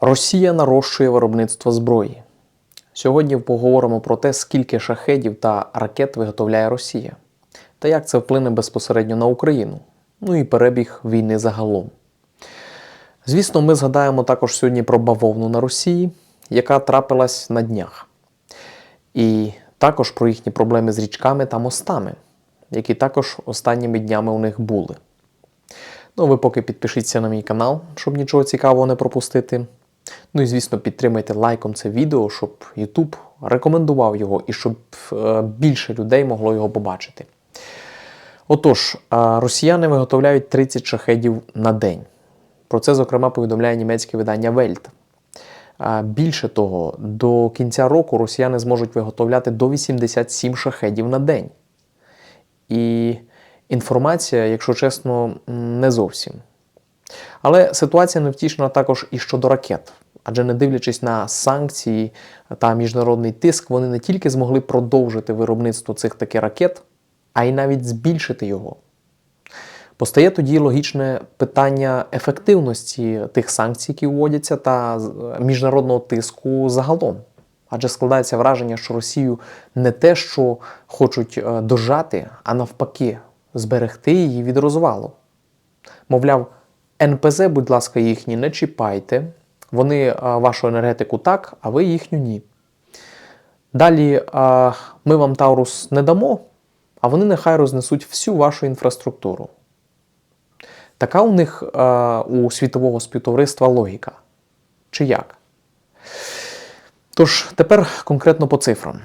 Росія нарощує виробництво зброї. Сьогодні поговоримо про те, скільки шахедів та ракет виготовляє Росія, та як це вплине безпосередньо на Україну, ну і перебіг війни загалом. Звісно, ми згадаємо також сьогодні про бавовну на Росії, яка трапилась на днях. І також про їхні проблеми з річками та мостами, які також останніми днями у них були. Ну, ви поки підпишіться на мій канал, щоб нічого цікавого не пропустити. Ну і звісно, підтримайте лайком це відео, щоб YouTube рекомендував його і щоб е, більше людей могло його побачити. Отож, е, росіяни виготовляють 30 шахедів на день. Про це, зокрема, повідомляє німецьке видання. Е, Більше того, до кінця року росіяни зможуть виготовляти до 87 шахедів на день. І інформація, якщо чесно, не зовсім. Але ситуація невтішна також і щодо ракет. Адже не дивлячись на санкції та міжнародний тиск, вони не тільки змогли продовжити виробництво цих таки ракет, а й навіть збільшити його. Постає тоді логічне питання ефективності тих санкцій, які вводяться, та міжнародного тиску загалом. Адже складається враження, що Росію не те, що хочуть е, дожати, а навпаки, зберегти її від розвалу. Мовляв, НПЗ, будь ласка, їхні не чіпайте. Вони е, вашу енергетику так, а ви їхню ні. Далі е, ми вам Таурус не дамо, а вони нехай рознесуть всю вашу інфраструктуру. Така у них е, у світового співтовариства логіка. Чи як? Тож, тепер конкретно по цифрам.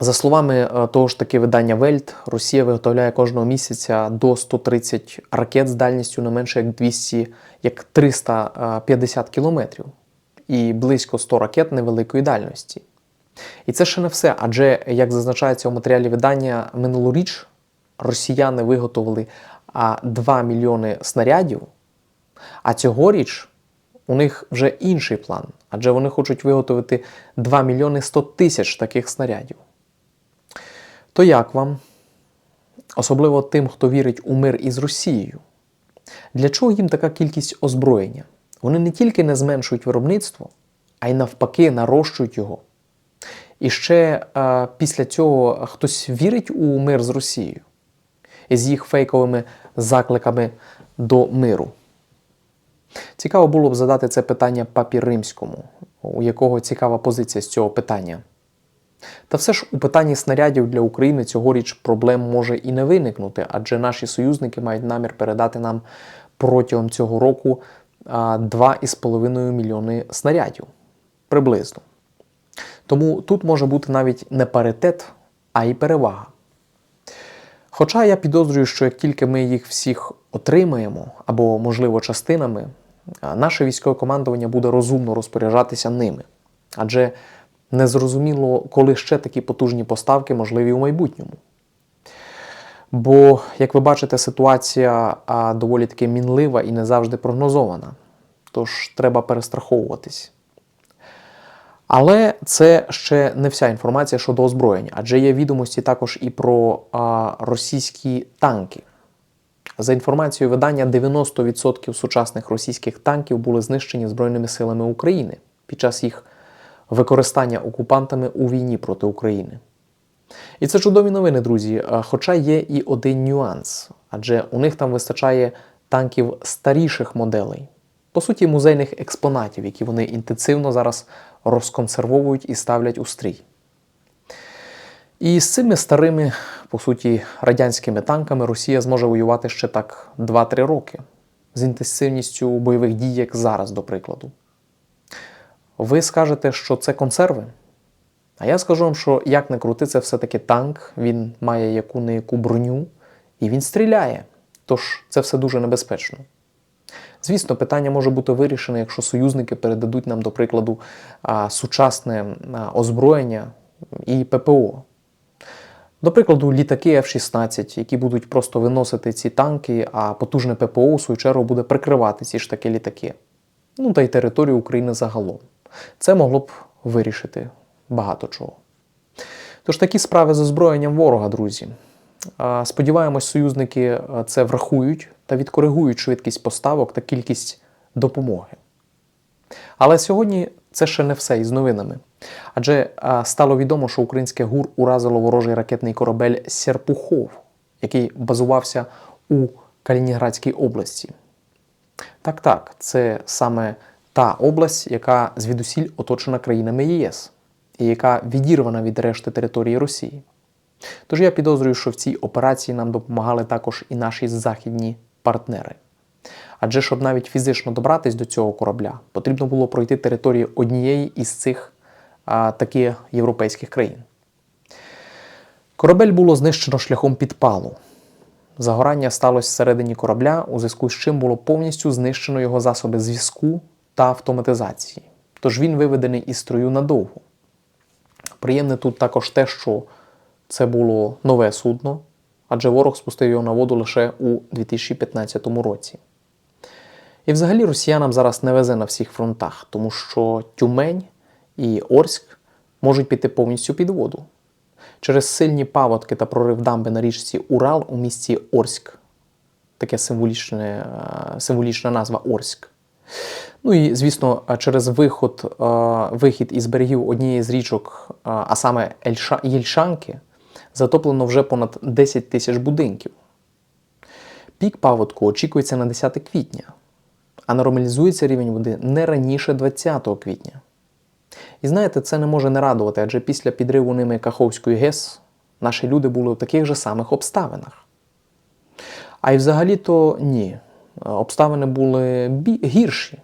За словами е, того ж таки видання Вельт, Росія виготовляє кожного місяця до 130 ракет з дальністю не менше як 200, як 350 кілометрів і близько 100 ракет невеликої дальності. І це ще не все, адже, як зазначається у матеріалі видання, минулоріч росіяни виготовили 2 мільйони снарядів, а цьогоріч у них вже інший план, адже вони хочуть виготовити 2 мільйони 100 тисяч таких снарядів. То як вам? Особливо тим, хто вірить у мир із Росією. Для чого їм така кількість озброєння? Вони не тільки не зменшують виробництво, а й навпаки нарощують його. І ще е, після цього хтось вірить у мир з Росією із їх фейковими закликами до миру. Цікаво було б задати це питання папі римському, у якого цікава позиція з цього питання. Та все ж у питанні снарядів для України цьогоріч проблем може і не виникнути, адже наші союзники мають намір передати нам протягом цього року 2,5 мільйони снарядів приблизно. Тому тут може бути навіть не паритет, а й перевага. Хоча я підозрюю, що як тільки ми їх всіх отримаємо, або, можливо, частинами, наше військове командування буде розумно розпоряджатися ними. Адже незрозуміло, коли ще такі потужні поставки можливі у майбутньому. Бо, як ви бачите, ситуація доволі таки мінлива і не завжди прогнозована. Тож треба перестраховуватись. Але це ще не вся інформація щодо озброєння, адже є відомості також і про а, російські танки. За інформацією видання, 90% сучасних російських танків були знищені Збройними силами України під час їх використання окупантами у війні проти України. І це чудові новини, друзі. Хоча є і один нюанс, адже у них там вистачає танків старіших моделей, по суті, музейних експонатів, які вони інтенсивно зараз розконсервовують і ставлять у стрій. І з цими старими, по суті, радянськими танками Росія зможе воювати ще так 2-3 роки з інтенсивністю бойових дій, як зараз, до прикладу. Ви скажете, що це консерви? А я скажу вам, що як не крути, це все-таки танк, він має яку не яку броню, і він стріляє. Тож це все дуже небезпечно. Звісно, питання може бути вирішене, якщо союзники передадуть нам, до прикладу, сучасне озброєння і ППО. До прикладу, літаки F-16, які будуть просто виносити ці танки, а потужне ППО, у свою чергу, буде прикривати ці ж таки літаки. Ну та й територію України загалом. Це могло б вирішити багато чого. Тож такі справи з озброєнням ворога, друзі. Сподіваємось, союзники е, це врахують та відкоригують швидкість поставок та кількість допомоги. Але сьогодні це ще не все із новинами. Адже стало відомо, що українське ГУР уразило ворожий ракетний корабель Серпухов, який базувався у Калінінградській області. Так, так, це саме та область, яка звідусіль оточена країнами ЄС і яка відірвана від решти території Росії. Тож я підозрюю, що в цій операції нам допомагали також і наші західні партнери. Адже щоб навіть фізично добратись до цього корабля, потрібно було пройти територію однієї із цих а, таки європейських країн. Корабель було знищено шляхом підпалу. Загорання сталося всередині корабля, у зв'язку з чим було повністю знищено його засоби зв'язку та автоматизації. Тож він виведений із строю надовго. Приємне тут також те, що це було нове судно, адже ворог спустив його на воду лише у 2015 році. І взагалі росіянам зараз не везе на всіх фронтах, тому що Тюмень і Орськ можуть піти повністю під воду. Через сильні паводки та прорив дамби на річці Урал у місті Орськ. Таке символічне, е, символічна назва Орськ. Ну і, звісно, е, через виход, е, вихід із берегів однієї з річок, е, а саме Ельша- Єльшанки, затоплено вже понад 10 тисяч будинків. Пік паводку очікується на 10 квітня, а нормалізується рівень води не раніше 20 квітня. І знаєте, це не може не радувати, адже після підриву ними Каховської ГЕС наші люди були у таких же самих обставинах. А й взагалі-то ні. Обставини були гірші,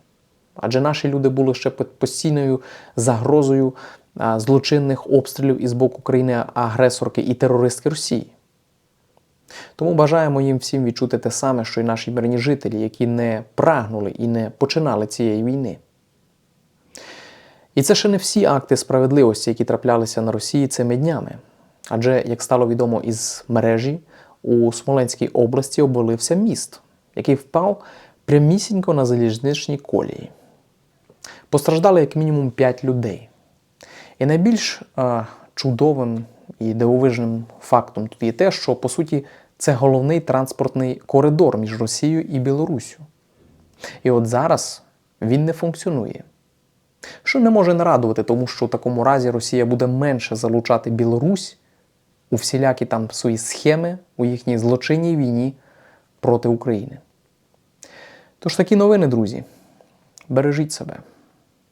адже наші люди були ще під постійною загрозою злочинних обстрілів із боку країни-агресорки і терористки Росії. Тому бажаємо їм всім відчути те саме, що й наші мирні жителі, які не прагнули і не починали цієї війни. І це ще не всі акти справедливості, які траплялися на Росії цими днями. Адже, як стало відомо із мережі, у Смоленській області обвалився міст, який впав прямісінько на залізничній колії. Постраждали як мінімум 5 людей. І найбільш е, чудовим і дивовижним фактом тут є те, що по суті це головний транспортний коридор між Росією і Білоруссю. І от зараз він не функціонує. Що не може не радувати, тому що в такому разі Росія буде менше залучати Білорусь у всілякі там свої схеми у їхній злочинній війні проти України. Тож такі новини, друзі. Бережіть себе.